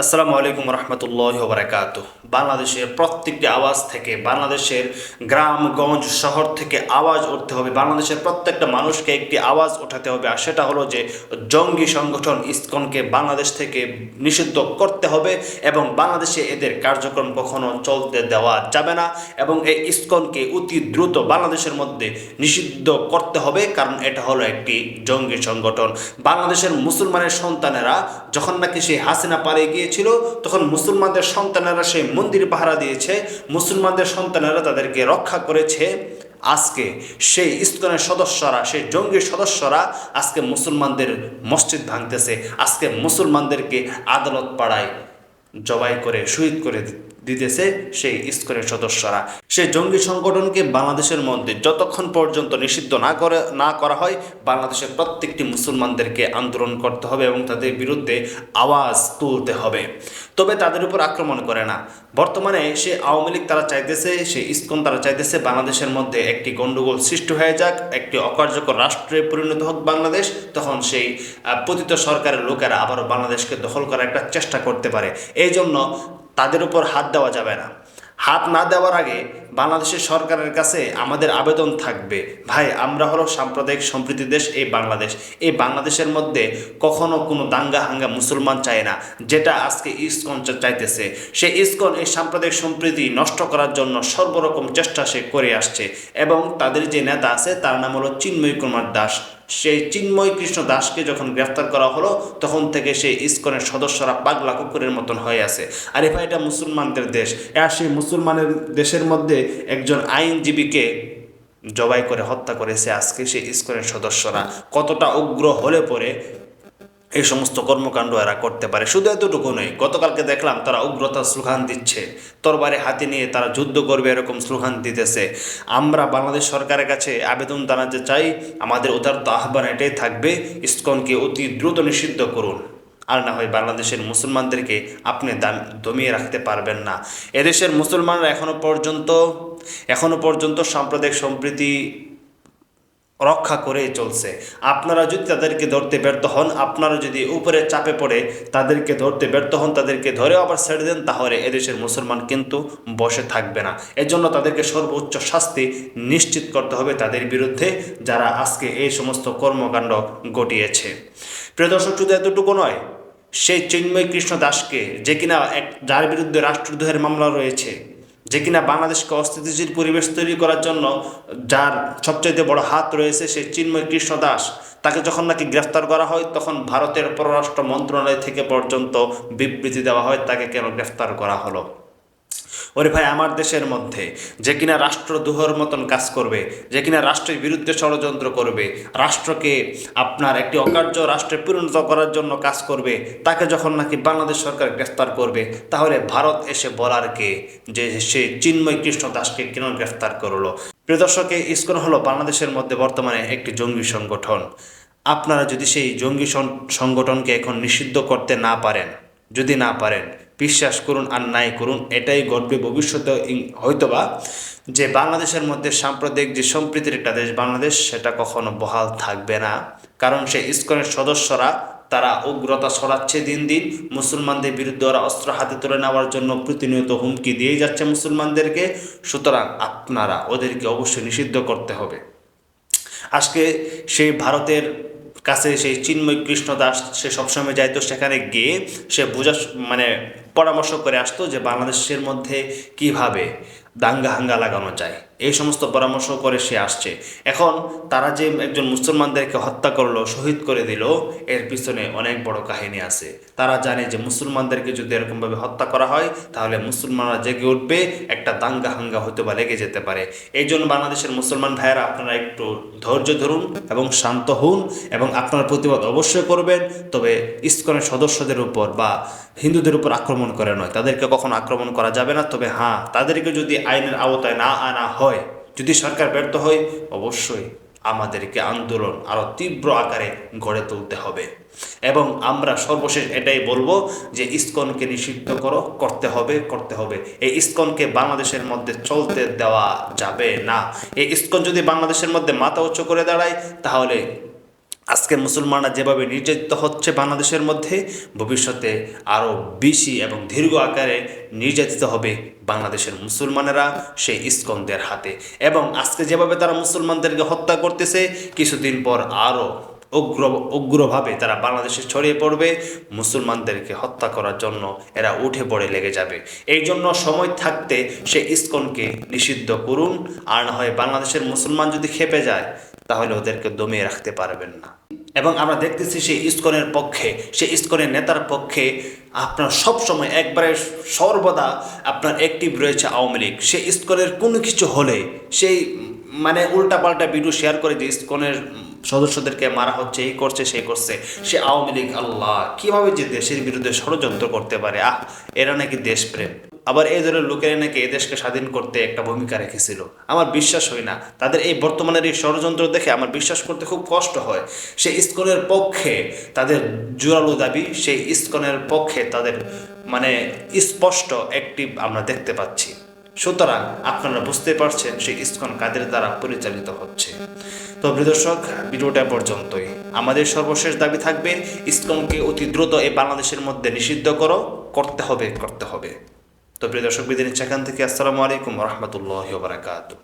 আসসালামু আলাইকুম রহমতুল্লাহ বারাকাত বাংলাদেশের প্রত্যেকটি আওয়াজ থেকে, বাংলাদেশের গ্রামগঞ্জ শহর থেকে আওয়াজ উঠতে হবে। বাংলাদেশের প্রত্যেকটা মানুষকে একটি আওয়াজ ওঠাতে হবে, আর সেটা হলো যে জঙ্গি সংগঠন ইসকনকে বাংলাদেশ থেকে নিষিদ্ধ করতে হবে এবং বাংলাদেশে এদের কার্যক্রম কখনো চলতে দেওয়া যাবে না এবং এই ইসকনকে অতি দ্রুত বাংলাদেশের মধ্যে নিষিদ্ধ করতে হবে, কারণ এটা হলো একটি জঙ্গি সংগঠন। বাংলাদেশের মুসলমানের সন্তানেরা যখন নাকি সেই হাসিনা পারে গিয়েছিল, তখন মুসলমানদের সন্তানেরা সেই মন্দির পাহারা দিয়েছে। মুসলমানদের সন্তানেরা তাদেরকে রক্ষা করেছে। আজকে সেই ইস্কনের সদস্যরা, সেই জঙ্গি সদস্যরা আজকে মুসলমানদের মসজিদ ভাঙতেছে। আজকে মুসলমানদেরকে আদালত পাড়ায় জবাই করে, শহীদ করে দিতেছে সেই ইস্কনের সদস্যরা। সেই জঙ্গি সংগঠনকে বাংলাদেশের মধ্যে যতক্ষণ পর্যন্ত নিষিদ্ধ না করে, না করা হয়, বাংলাদেশের প্রত্যেকটি মুসলমানদেরকে আন্দোলন করতে হবে এবং তাদের বিরুদ্ধে আওয়াজ তুলতে হবে। তবে তাদের উপর আক্রমণ করে না। বর্তমানে সে আওয়ামী লীগ তারা চাইতেছে, সে ইস্কন তারা চাইতেছে বাংলাদেশের মধ্যে একটি গণ্ডগোল সৃষ্টি হয়ে যাক, একটি অকার্যকর রাষ্ট্রে পরিণত হোক বাংলাদেশ, তখন সেই পতিত সরকারের লোকেরা আবারও বাংলাদেশকে দখল করার একটা চেষ্টা করতে পারে। এই জন্য তাদের উপর হাত দেওয়া যাবে না। হাত না দেওয়ার আগে বাংলাদেশের সরকারের কাছে আমাদের আবেদন থাকবে। ভাই, আমরা হলো সাম্প্রদায়িক সম্প্রীতি দেশ, এই বাংলাদেশ। এই বাংলাদেশের মধ্যে কখনো কোনো দাঙ্গা হাঙ্গা মুসলমান চায় না, যেটা আজকে ইসকন চাইতেছে। সে ইসকন এই সাম্প্রদায়িক সম্প্রীতি নষ্ট করার জন্য সর্বরকম চেষ্টা সে করে আসছে এবং তাদের যে নেতা আছে, তার নাম হলো চিন্ময় কুমার দাস। সেই চিন্ময় কৃষ্ণ দাসকে যখন গ্রেফতার করা হলো, তখন থেকে সেই ইস্কনের সদস্যরা পাগলা কুকুরের মতন হয়ে আছে। আর ভাই, এটা মুসলমানদের দেশ। আর সেই মুসলমানের দেশের মধ্যে একজন আইনজীবীকে জবাই করে হত্যা করেছে আজকে সেই ইস্কনের সদস্যরা। কতটা উগ্র হলে পরে এই সমস্ত কর্মকাণ্ড এরা করতে পারে। শুধু এতটুকু নয়, গতকালকে দেখলাম তারা উগ্রতার স্লোগান দিচ্ছে। তরবারে হাতে নিয়ে তারা যুদ্ধ করবে এরকম স্লোগান দিতেছে। আমরা বাংলাদেশ সরকারের কাছে আবেদন জানাতে চাই, আমাদের উদারত আহ্বান এটাই থাকবে, ইস্কনকে অতি দ্রুত নিষিদ্ধ করুন। আর না হয় বাংলাদেশের মুসলমানদেরকে আপনি দাম- দমিয়ে রাখতে পারবেন না। এদেশের মুসলমানরা এখনও পর্যন্ত, এখনও পর্যন্ত সাম্প্রদায়িক সম্প্রীতি রক্ষা করে চলছে। আপনারা যদি তাদেরকে ধরতে ব্যর্থ হন, আপনারা যদি উপরে চাপে পড়ে তাদেরকে ধরতে ব্যর্থ হন, তাদেরকে ধরে আবার ছেড়ে দেন, তাহলে এদেশের মুসলমান কিন্তু বসে থাকবে না। এজন্য তাদেরকে সর্বোচ্চ শাস্তি নিশ্চিত করতে হবে তাদের বিরুদ্ধে, যারা আজকে এই সমস্ত কর্মকাণ্ড ঘটিয়েছে। প্রিয় দর্শক, শুধু এতটুকু নয়, সেই চিন্ময় কৃষ্ণ দাসকে যে কিনা এক, যার বিরুদ্ধে রাষ্ট্রদ্রোহের মামলা রয়েছে যে কিনা বাংলাদেশকে অস্থিতিশীল পরিবেশ তৈরি করার জন্য যার সবচেয়ে বড় হাত রয়েছে সেই চিন্ময় কৃষ্ণ দাস। তাকে যখন নাকি গ্রেফতার করা হয়, তখন ভারতের পররাষ্ট্র মন্ত্রণালয় থেকে পর্যন্ত বিবৃতি দেওয়া হয়, তাকে কেন গ্রেফতার করা হলো? ওরে ভাই, আমার দেশের মধ্যে যে কিনা রাষ্ট্রদ্রোহর মতন কাজ করবে, যে কিনা রাষ্ট্রের বিরুদ্ধে ষড়যন্ত্র করবে, রাষ্ট্রকে আপনার একটি অকার্য রাষ্ট্রে পরিণত করার জন্য কাজ করবে, তাকে যখন নাকি বাংলাদেশ সরকার গ্রেফতার করবে, তাহলে ভারত এসে বলার কে? যে সে চিন্ময় কৃষ্ণ দাসকে কেন গ্রেফতার করল? প্রিয় দর্শকে ইস্কন হলো বাংলাদেশের মধ্যে বর্তমানে একটি জঙ্গি সংগঠন। আপনারা যদি সেই জঙ্গি সংগঠনকে এখন নিষিদ্ধ করতে না পারেন, যদি না পারেন বিশ্বাস করুন আর নাই করুন, এটাই ঘটবে ভবিষ্যতে হয়তোবা, যে বাংলাদেশের মধ্যে সাম্প্রদায়িক যে সম্প্রীতির একটা দেশ বাংলাদেশ, সেটা কখনো বহাল থাকবে না। কারণ সে ইস্কনের সদস্যরা, তারা উগ্রতা ছড়াচ্ছে দিন দিন, মুসলমানদের বিরুদ্ধে ওরা অস্ত্র হাতে তুলে নেওয়ার জন্য প্রতিনিয়ত হুমকি দিয়েই যাচ্ছে মুসলমানদেরকে। সুতরাং আপনারা ওদেরকে অবশ্যই নিষিদ্ধ করতে হবে। আজকে সেই ভারতের কাছে সেই চিন্ময় কৃষ্ণ দাস, সে সবসময় যাইতো সেখানে গিয়ে সে বোঝা মানে পরামর্শ করে আসতো যে বাংলাদেশের মধ্যে কীভাবে দাঙ্গা হাঙ্গা লাগানো যায় এই সমস্ত পরামর্শ করে সে আসছে। এখন তারা যে একজন মুসলমানদেরকে হত্যা করল, শহীদ করে দিল, এর পিছনে অনেক বড় কাহিনী আছে। তারা জানে যে মুসলমানদেরকে যদি এরকমভাবে হত্যা করা হয়, তাহলে মুসলমানরা জেগে উঠবে, একটা দাঙ্গা হাঙ্গা হয়তো বা লেগে যেতে পারে। এই জন্য বাংলাদেশের মুসলমান ভাইয়েরা আপনারা একটু ধৈর্য ধরুন এবং শান্ত হন এবং আপনার প্রতিবাদ অবশ্যই করবেন, তবে ইস্কনের সদস্যদের উপর বা হিন্দুদের উপর আক্রমণ করে নয়। তাদেরকে কখনো আক্রমণ করা যাবে না, তবে হ্যাঁ তাদেরকে যদি আইনের আওতায় না আনা হয়, যদি সরকার ব্যর্থ হয়, অবশ্যই আমাদেরকে আন্দোলন আরও তীব্র আকারে গড়ে তুলতে হবে। এবং আমরা সর্বশেষ এটাই বলব যে ইসকনকে নিষিদ্ধ করো, করতে হবে করতে হবে। এই ইস্কনকে বাংলাদেশের মধ্যে চলতে দেওয়া যাবে না। এই ইসকন যদি বাংলাদেশের মধ্যে মাথা উঁচু করে দাঁড়ায়, তাহলে আজকে মুসলমানরা যেভাবে নির্যাতিত হচ্ছে বাংলাদেশের মধ্যে, ভবিষ্যতে আরও বেশি এবং দীর্ঘ আকারে নির্যাতিত হবে বাংলাদেশের মুসলমানেরা সেই ইস্কনদের হাতে। এবং আজকে যেভাবে তারা মুসলমানদেরকে হত্যা করতেছে, কিছুদিন পর আরও উগ্র, উগ্রভাবে তারা বাংলাদেশে ছড়িয়ে পড়বে, মুসলমানদেরকে হত্যা করার জন্য এরা উঠে পড়ে লেগে যাবে। এই জন্য সময় থাকতে সে ইস্কনকে নিষিদ্ধ করুন, আর না হয় বাংলাদেশের মুসলমান যদি খেপে যায়, তাহলে ওদেরকে দমিয়ে রাখতে পারবেন না। এবং আমরা দেখতেছি সেই ইস্কনের পক্ষে সেই ইস্কনের নেতার পক্ষে আপনার সব সময় একবারে সর্বদা আপনার অ্যাক্টিভ রয়েছে আওয়ামী লীগ। সেই ইস্কনের কোনো কিছু হলে, সেই মানে উল্টাপাল্টা ভিডিও শেয়ার করে যে ইস্কনের সদস্যদেরকে মারা হচ্ছে, এই করছে, সেই করছে। সে আওয়ামী লীগ, আল্লাহ, কীভাবে যে দেশের বিরুদ্ধে ষড়যন্ত্র করতে পারে? আহ, এরা নাকি দেশপ্রেম। আবার এই ধরনের লোকেরা নাকি দেশকে স্বাধীন করতে একটা ভূমিকা রেখেছিল। আমার বিশ্বাস হয় না। তাদের এই বর্তমানের এই ষড়যন্ত্র দেখে আমার বিশ্বাস করতে খুব কষ্ট হয়। সেই ইস্কনের পক্ষে তাদের জোরালো দাবি, সেই ইস্কনের পক্ষে তাদের মানে স্পষ্ট একটি আমরা দেখতে পাচ্ছি। সুতরাং আপনারা বুঝতে পারছেন সেই ইস্কন কাদের দ্বারা পরিচালিত হচ্ছে। তো দর্শক, ভিডিওটা পর্যন্তই। আমাদের সর্বশেষ দাবি থাকবে ইসকমকে অতি দ্রুত এই বাংলাদেশের মধ্যে নিষিদ্ধ করো, করতে হবে করতে হবে। তো প্রিয় দর্শক বিদিন এখান থেকে। আসসালামু আলাইকুম রহমতুল্লাহ বারাকাতু